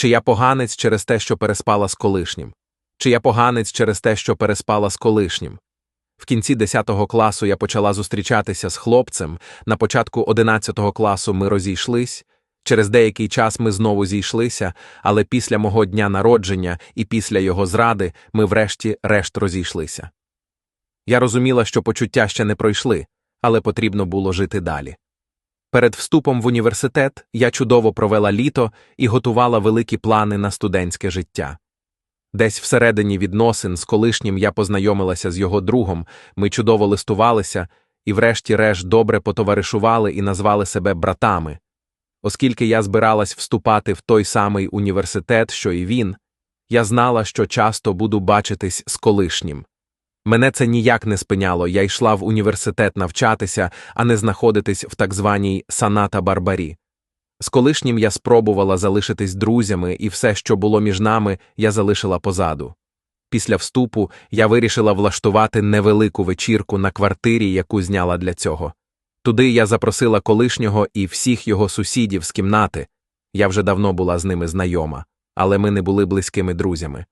Чи я поганець через те, що переспала з колишнім? Чи я поганець через те, що переспала з колишнім? В кінці 10 класу я почала зустрічатися з хлопцем, на початку 11 класу ми розійшлись, через деякий час ми знову зійшлися, але після мого дня народження і після його зради ми врешті-решт розійшлися. Я розуміла, що почуття ще не пройшли, але потрібно було жити далі. Перед вступом в університет я чудово провела літо і готувала великі плани на студентське життя. Десь всередині відносин з колишнім я познайомилася з його другом, ми чудово листувалися і, врешті-решт, добре потоваришували і назвали себе братами. Оскільки я збиралась вступати в той самий університет, що і він, я знала, що часто буду бачитись з колишнім. Мене це ніяк не спиняло, я йшла в університет навчатися, а не знаходитись в так званій саната Барбарі. З колишнім я спробувала залишитись друзями, і все, що було між нами, я залишила позаду. Після вступу я вирішила влаштувати невелику вечірку на квартирі, яку зняла для цього. Туди я запросила колишнього і всіх його сусідів з кімнати. Я вже давно була з ними знайома, але ми не були близькими друзями.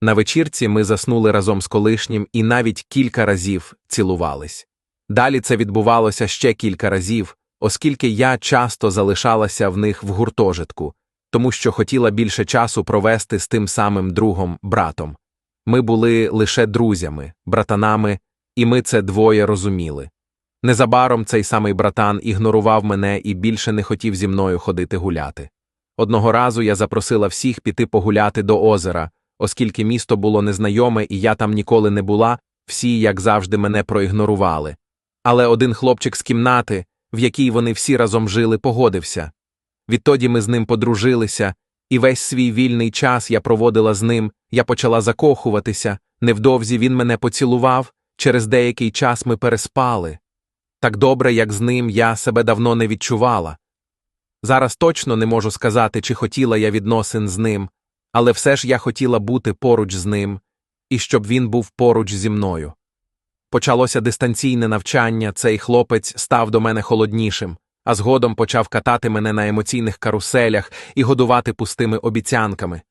На вечірці ми заснули разом з колишнім і навіть кілька разів цілувались. Далі це відбувалося ще кілька разів, оскільки я часто залишалася в них в гуртожитку, тому що хотіла більше часу провести з тим самим другом братом. Ми були лише друзями, братанами, і ми це двоє розуміли. Незабаром цей самий братан ігнорував мене і більше не хотів зі мною ходити гуляти. Одного разу я запросила всіх піти погуляти до озера, оскільки місто було незнайоме і я там ніколи не була, всі, як завжди, мене проігнорували. Але один хлопчик з кімнати, в якій вони всі разом жили, погодився. Відтоді ми з ним подружилися, і весь свій вільний час я проводила з ним, я почала закохуватися, невдовзі він мене поцілував, через деякий час ми переспали. Так добре, як з ним я себе давно не відчувала. Зараз точно не можу сказати, чи хотіла я відносин з ним, але все ж я хотіла бути поруч з ним, і щоб він був поруч зі мною. Почалося дистанційне навчання, цей хлопець став до мене холоднішим, а згодом почав катати мене на емоційних каруселях і годувати пустими обіцянками.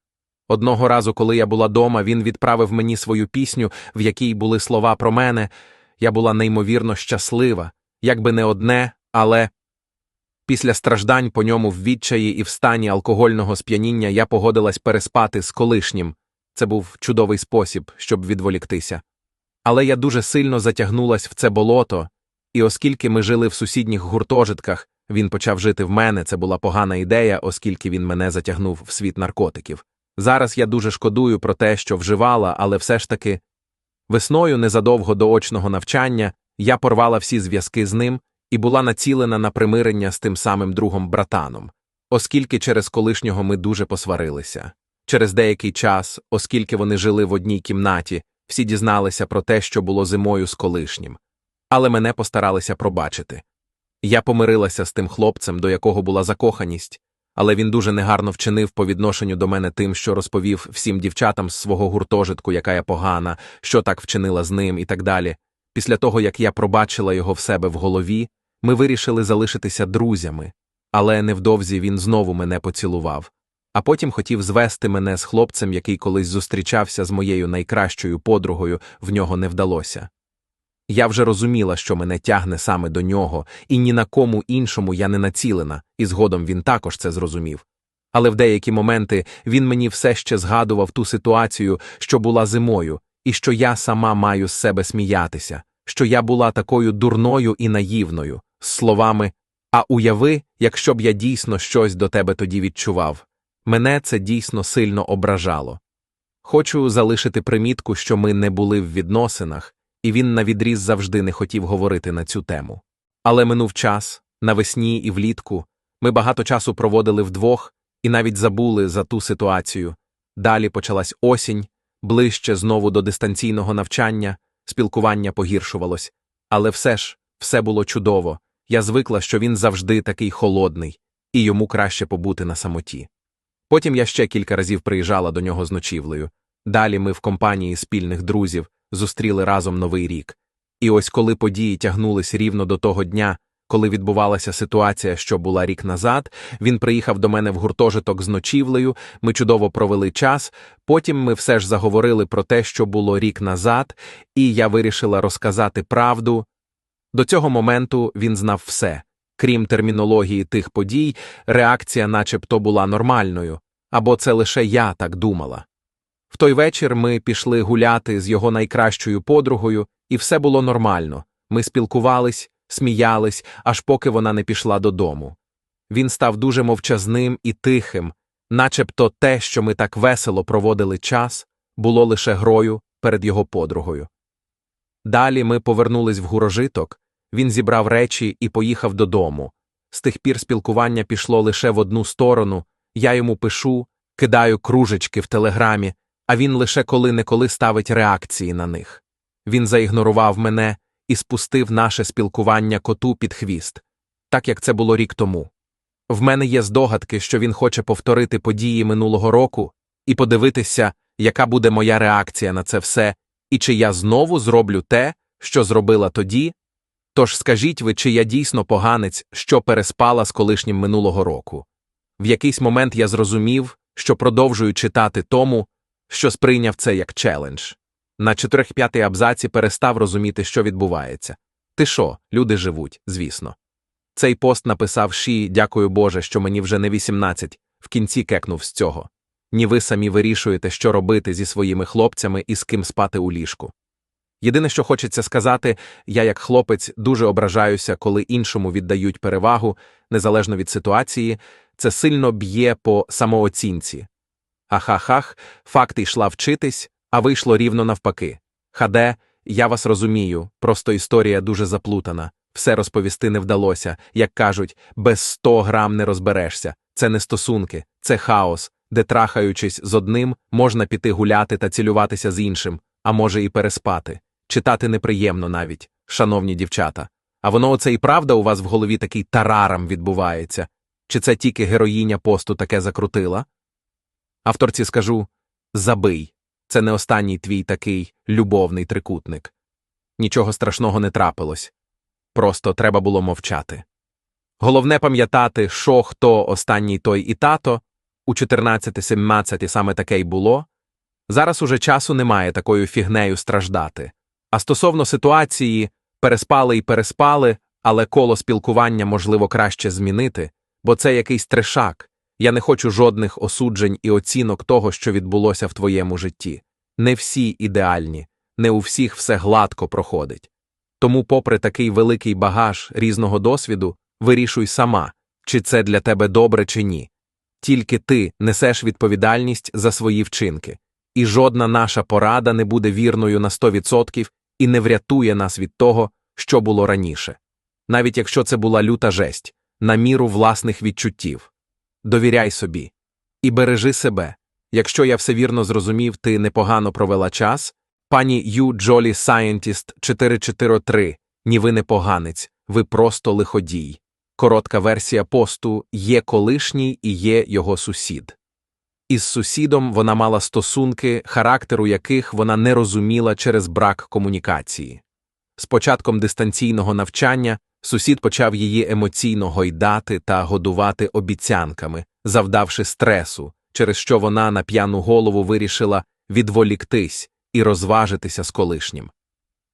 Одного разу, коли я була дома, він відправив мені свою пісню, в якій були слова про мене. Я була неймовірно щаслива, якби не одне, але. Після страждань по ньому в відчаї і в стані алкогольного сп'яніння я погодилась переспати з колишнім. Це був чудовий спосіб, щоб відволіктися. Але я дуже сильно затягнулась в це болото, і оскільки ми жили в сусідніх гуртожитках, він почав жити в мене. Це була погана ідея, оскільки він мене затягнув в світ наркотиків. Зараз я дуже шкодую про те, що вживала, але все ж таки. Весною, незадовго до очного навчання, я порвала всі зв'язки з ним і була націлена на примирення з тим самим другом братаном, оскільки через колишнього ми дуже посварилися. Через деякий час, оскільки вони жили в одній кімнаті, всі дізналися про те, що було зимою з колишнім, але мене постаралися пробачити. Я помирилася з тим хлопцем, до якого була закоханість, але він дуже негарно вчинив по відношенню до мене тим, що розповів всім дівчатам з свого гуртожитку, яка я погана, що так вчинила з ним і так далі. Після того, як я пробачила його в себе в голові, ми вирішили залишитися друзями, але невдовзі він знову мене поцілував, а потім хотів звести мене з хлопцем, який колись зустрічався з моєю найкращою подругою, в нього не вдалося. Я вже розуміла, що мене тягне саме до нього, і ні на кому іншому я не націлена, і згодом він також це зрозумів. Але в деякі моменти він мені все ще згадував ту ситуацію, що була зимою, і що я сама маю з себе сміятися, що я була такою дурною і наївною, словами А уяви, якщо б я дійсно щось до тебе тоді відчував. Мене це дійсно сильно ображало. Хочу залишити примітку, що ми не були в відносинах, і він навідріз завжди не хотів говорити на цю тему. Але минув час, навесні і влітку, ми багато часу проводили вдвох і навіть забули за ту ситуацію. Далі почалась осінь, ближче знову до дистанційного навчання, спілкування погіршувалось. Але все ж, все було чудово. Я звикла, що він завжди такий холодний, і йому краще побути на самоті. Потім я ще кілька разів приїжджала до нього з ночівлею. Далі ми в компанії спільних друзів зустріли разом новий рік. І ось коли події тягнулись рівно до того дня, коли відбувалася ситуація, що була рік назад, він приїхав до мене в гуртожиток з ночівлею, ми чудово провели час, потім ми все ж заговорили про те, що було рік назад, і я вирішила розказати правду. До цього моменту він знав все. Крім термінології тих подій, реакція начебто була нормальною, або це лише я так думала. В той вечір ми пішли гуляти з його найкращою подругою, і все було нормально. Ми спілкувались, сміялись, аж поки вона не пішла додому. Він став дуже мовчазним і тихим, начебто те, що ми так весело проводили час, було лише грою перед його подругою. Далі ми повернулись в гурожиток, він зібрав речі і поїхав додому. З тих пір спілкування пішло лише в одну сторону, я йому пишу, кидаю кружечки в телеграмі, а він лише коли-неколи ставить реакції на них. Він заігнорував мене і спустив наше спілкування коту під хвіст, так як це було рік тому. В мене є здогадки, що він хоче повторити події минулого року і подивитися, яка буде моя реакція на це все, і чи я знову зроблю те, що зробила тоді. Тож скажіть ви, чи я дійсно поганець, що переспала з колишнім минулого року. В якийсь момент я зрозумів, що продовжую читати тому, що сприйняв це як челендж. На чотирьох п'ятий абзаці перестав розуміти, що відбувається. Ти що, люди живуть, звісно. Цей пост написав Ші, дякую Боже, що мені вже не 18, в кінці кекнув з цього. Ні ви самі вирішуєте, що робити зі своїми хлопцями і з ким спати у ліжку. Єдине, що хочеться сказати, я, як хлопець, дуже ображаюся, коли іншому віддають перевагу, незалежно від ситуації, це сильно б'є по самооцінці. Ахахах, факти йшла вчитись, а вийшло рівно навпаки. Хаде, я вас розумію, просто історія дуже заплутана. Все розповісти не вдалося, як кажуть, без сто грам не розберешся. Це не стосунки, це хаос, де, трахаючись з одним, можна піти гуляти та цілюватися з іншим, а може і переспати. Читати неприємно навіть, шановні дівчата. А воно оце і правда у вас в голові такий тарарам відбувається? Чи це тільки героїня посту таке закрутила? Авторці скажу забий. Це не останній твій такий любовний трикутник. Нічого страшного не трапилось. Просто треба було мовчати. Головне пам'ятати, що хто останній той і тато, у 14-17 саме таке й було. Зараз уже часу немає такою фігнею страждати. А стосовно ситуації, переспали і переспали, але коло спілкування можливо краще змінити, бо це якийсь трешак. Я не хочу жодних осуджень і оцінок того, що відбулося в твоєму житті. Не всі ідеальні, не у всіх все гладко проходить. Тому, попри такий великий багаж різного досвіду, вирішуй сама, чи це для тебе добре чи ні. Тільки ти несеш відповідальність за свої вчинки, і жодна наша порада не буде вірною на 100% і не врятує нас від того, що було раніше. Навіть якщо це була люта жесть, на міру власних відчуттів. Довіряй собі і бережи себе. Якщо я все вірно зрозумів, ти непогано провела час. Пані Ю Джолі Сайентіст 443. Ні, ви не поганець, ви просто лиходій. Коротка версія посту є колишній і є його сусід. Із сусідом вона мала стосунки, характеру яких вона не розуміла через брак комунікації. З початком дистанційного навчання сусід почав її емоційно гойдати та годувати обіцянками, завдавши стресу, через що вона на п'яну голову вирішила відволіктись і розважитися з колишнім.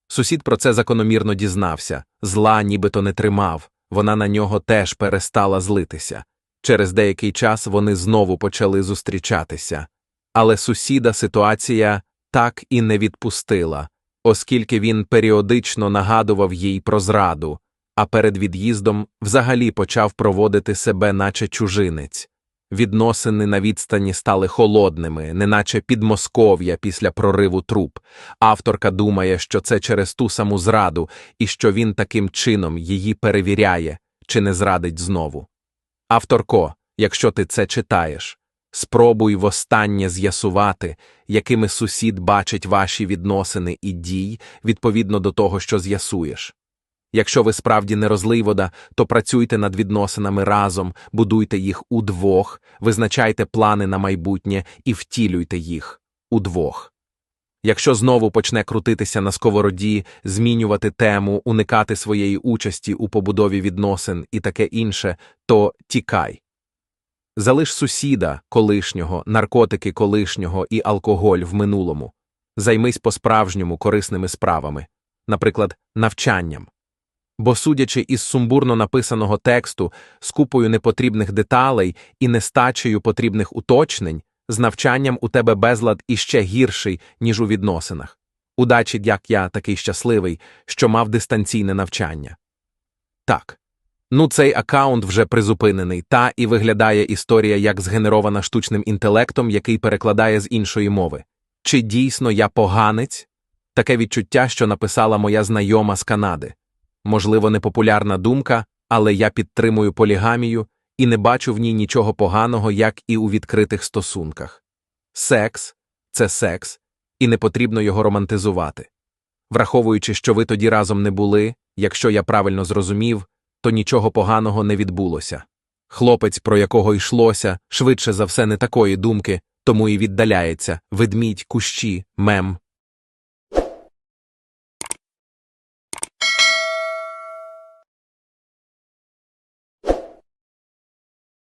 Сусід про це закономірно дізнався, зла нібито не тримав, вона на нього теж перестала злитися. Через деякий час вони знову почали зустрічатися, але сусіда ситуація так і не відпустила, оскільки він періодично нагадував їй про зраду, а перед від'їздом взагалі почав проводити себе, наче чужинець. Відносини на відстані стали холодними, неначе підмосков'я після прориву труп. Авторка думає, що це через ту саму зраду і що він таким чином її перевіряє, чи не зрадить знову. Авторко, якщо ти це читаєш, спробуй востаннє з'ясувати, якими сусід бачить ваші відносини і дій відповідно до того, що з'ясуєш. Якщо ви справді не розливода, то працюйте над відносинами разом, будуйте їх удвох, визначайте плани на майбутнє і втілюйте їх удвох. Якщо знову почне крутитися на сковороді, змінювати тему, уникати своєї участі у побудові відносин і таке інше, то тікай. Залиш сусіда колишнього, наркотики колишнього і алкоголь в минулому. Займись по-справжньому корисними справами, наприклад, навчанням. Бо, судячи із сумбурно написаного тексту, з купою непотрібних деталей і нестачею потрібних уточнень, з навчанням у тебе безлад іще гірший, ніж у відносинах. Удачі, як я такий щасливий, що мав дистанційне навчання. Так. Ну, цей аккаунт вже призупинений, та і виглядає історія як згенерована штучним інтелектом, який перекладає з іншої мови. Чи дійсно я поганець? Таке відчуття, що написала моя знайома з Канади. Можливо, непопулярна думка, але я підтримую полігамію і не бачу в ній нічого поганого, як і у відкритих стосунках. Секс це секс, і не потрібно його романтизувати. Враховуючи, що ви тоді разом не були, якщо я правильно зрозумів, то нічого поганого не відбулося. Хлопець, про якого йшлося, швидше за все не такої думки, тому і віддаляється ведмідь, кущі, мем,